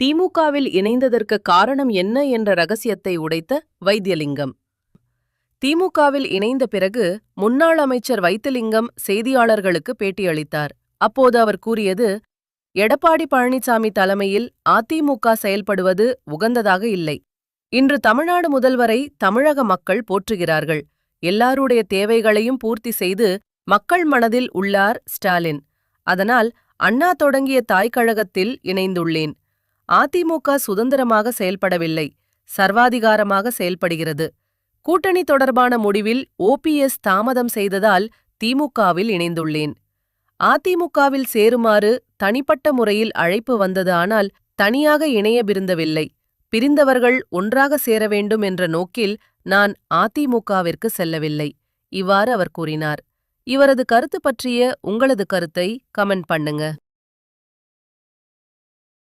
திமுகவில் இணைந்ததற்கு காரணம் என்ன என்ற ரகசியத்தை உடைத்த வைத்தியலிங்கம். திமுகவில் இணைந்த பிறகு முன்னாள் அமைச்சர் வைத்திலிங்கம் செய்தியாளர்களுக்கு பேட்டியளித்தார். அப்போது அவர் கூறியது எடப்பாடி பழனிசாமி தலைமையில் அதிமுக செயல்படுவது உகந்ததாக இல்லை. இன்று தமிழ்நாடு முதல்வரை தமிழக மக்கள் போற்றுகிறார்கள். எல்லாருடைய தேவைகளையும் பூர்த்தி செய்து மக்கள் மனதில் உள்ளார் ஸ்டாலின். அதனால் அண்ணா தொடங்கிய தாய்க்கழகத்தில் இணைந்துள்ளேன். அதிமுக சுதந்திரமாக செயல்படவில்லை சர்வாதிகாரமாக செயல்படுகிறது. கூட்டணி தொடர்பான முடிவில் ஓபிஎஸ் தாமதம் செய்ததால் திமுகவில் இணைந்துள்ளேன். அதிமுகவில் சேருமாறு தனிப்பட்ட முறையில் அழைப்பு வந்தது ஆனால் தனியாக இணைய விருந்தவில்லை. பிரிந்தவர்கள் ஒன்றாக சேர வேண்டும் என்ற நோக்கில் நான் அதிமுகவிற்கு செல்லவில்லை இவ்வாறு அவர் கூறினார். இவரது கருத்து பற்றிய உங்களது கருத்தை கமெண்ட் பண்ணுங்க.